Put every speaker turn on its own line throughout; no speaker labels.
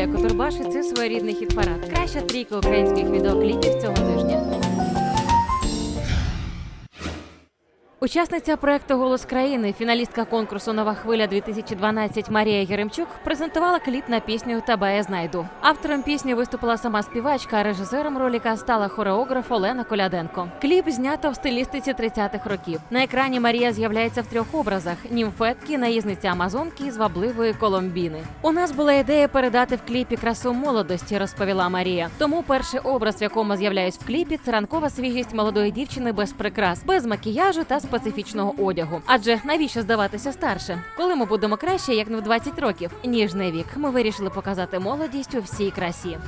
Юлія Котурбаш і це своєрідний хіт-парад. Краща трійка українських відеокліпів цього тижня. Учасниця проекту Голос країни, фіналістка конкурсу Нова хвиля 2012 Марія Єремчук презентувала кліп на пісню Тебе знайду. Автором пісні виступила сама співачка, а режисером роліка стала хореограф Олена Коляденко. Кліп знято в стилістиці 30-х років. На екрані Марія з'являється в трьох образах: німфетки, наїзниці Амазонки і звабливої Коломбіни. У нас була ідея передати в кліпі красу молодості, розповіла Марія. Тому перший образ, в якому з'являюсь в кліпі, це ранкова свіжість молодої дівчини без прикрас, без макіяжу та специфічного одягу. Адже навіщо здаватися старше? Коли ми будемо краще, як не в 20 років, ніжний вік. Ми вирішили показати молодість у всій красі.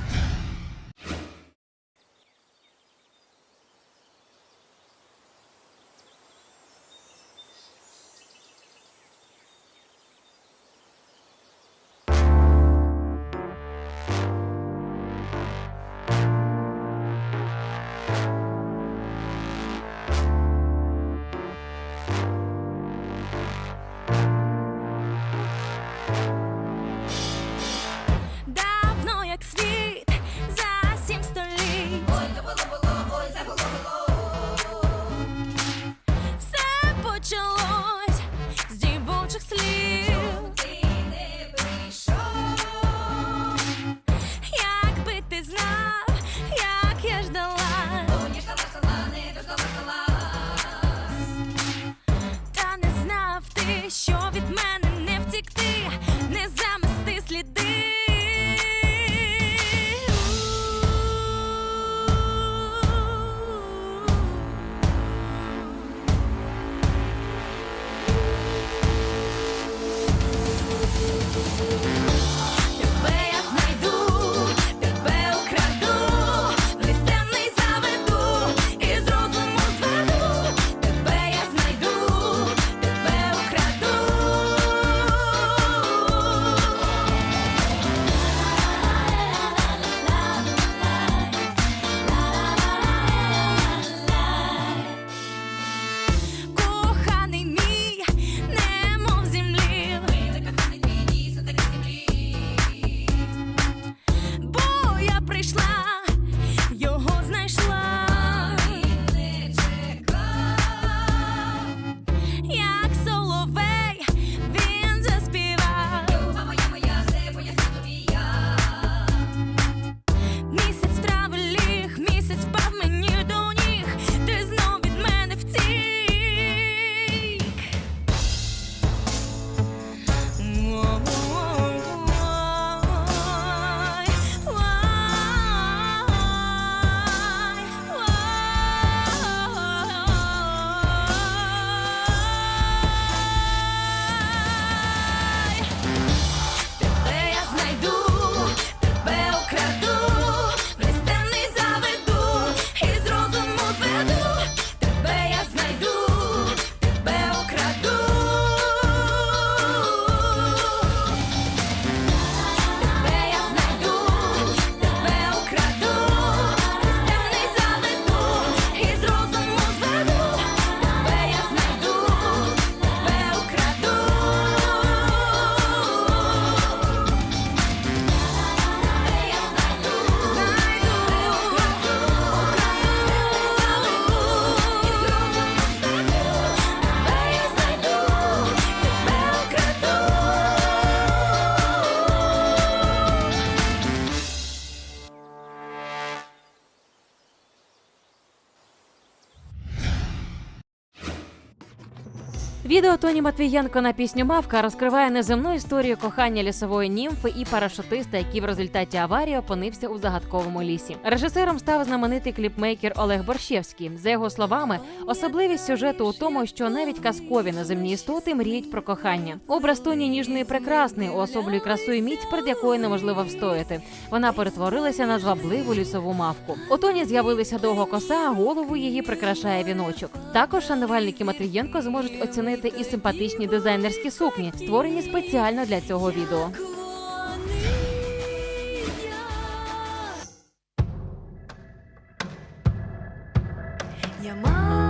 Відео Тоні Матвієнко на пісню Мавка розкриває неземну історію кохання лісової німфи і парашутиста, який в результаті аварії опинився у загадковому лісі. Режисером став знаменитий кліпмейкер Олег Борщевський. За його словами, особливість сюжету у тому, що навіть казкові неземні істоти мріють про кохання. Образ Тоні ніжний і прекрасний, уособлює красу і міць, перед якою неможливо встояти. Вона перетворилася на звабливу лісову мавку. У Тоні з'явилися довго коса, а голову її прикрашає віночок. Також шанувальники Матвієнко зможуть оцінити і симпатичні дизайнерські сукні, створені спеціально для цього відео.
Я мавкою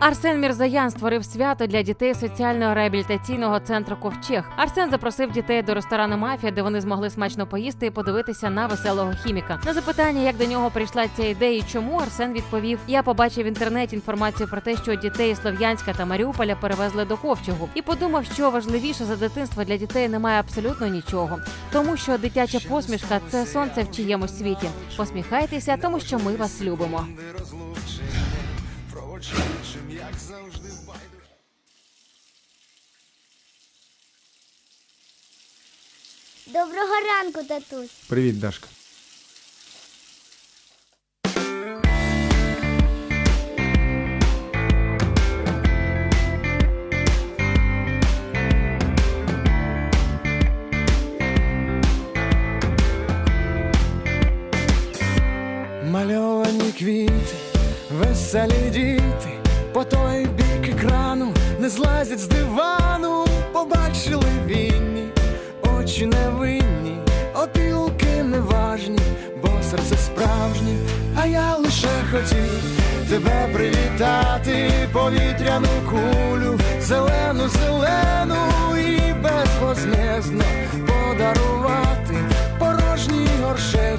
Арсен Мірзаян створив свято для дітей соціального реабілітаційного центру Ковчег. Арсен запросив дітей до ресторану Мафія, де вони змогли смачно поїсти і подивитися на веселого хіміка. На запитання, як до нього прийшла ця ідея і чому Арсен відповів: Я побачив в інтернеті інформацію про те, що дітей Слов'янська та Маріуполя перевезли до Ковчегу, і подумав, що важливіше за дитинство для дітей немає абсолютно нічого, тому що дитяча посмішка це сонце в чиємусь світі. Посміхайтеся, тому що ми вас любимо.
Доброго ранку, татусь.
Привіт, Дашка. Мальовані квіти, веселі діти, злазять з дивану, побачили вінні, очі невинні, опілки неважні, бо серце справжнє, а я лише хотів тебе привітати, повітряну кулю, зелену, зелену і безвозмездно подарувати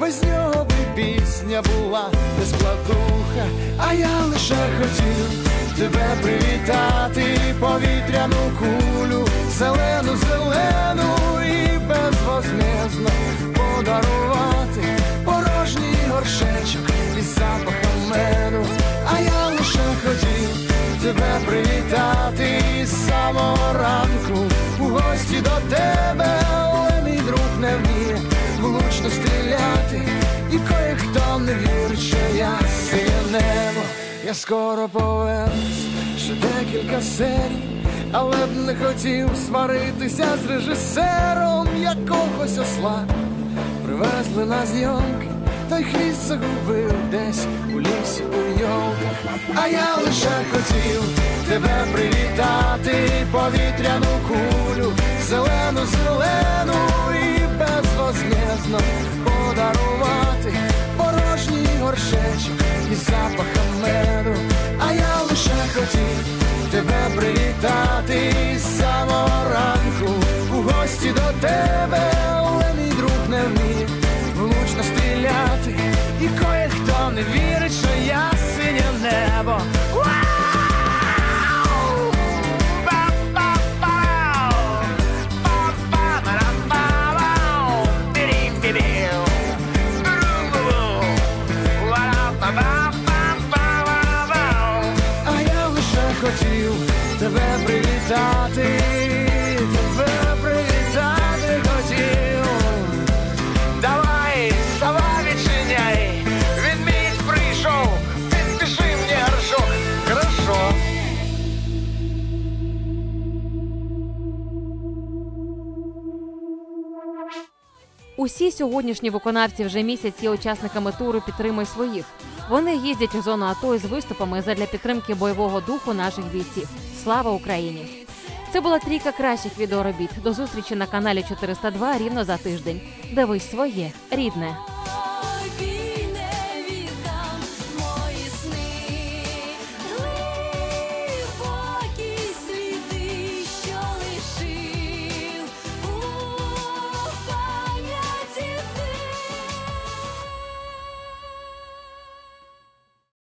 без нього би пісня була не складуха, а я лише хотів тебе привітати, повітряну кулю, зелену, зелену і безвозмездно подарувати порожній горшечок із запахом меду, а я лише хотів тебе привітати із самого ранку. У гості до тебе, не вірить, що я синє небо, я скоро повернусь, ще декілька серій, але б не хотів сваритися з режисером якогось осла. Привезли на зйомки, той хвіст загубив десь у лісі у йолках. А я лише хотів тебе привітати, повітряну кулю, зелену, зелену тебе,
Усі сьогоднішні виконавці вже місяць є учасниками туру Підтримуй своїх. Вони їздять у зону АТО із виступами задля підтримки бойового духу наших бійців. Слава Україні! Це була трійка кращих відеоробіт. До зустрічі на каналі 402 рівно за тиждень. Дивись своє рідне.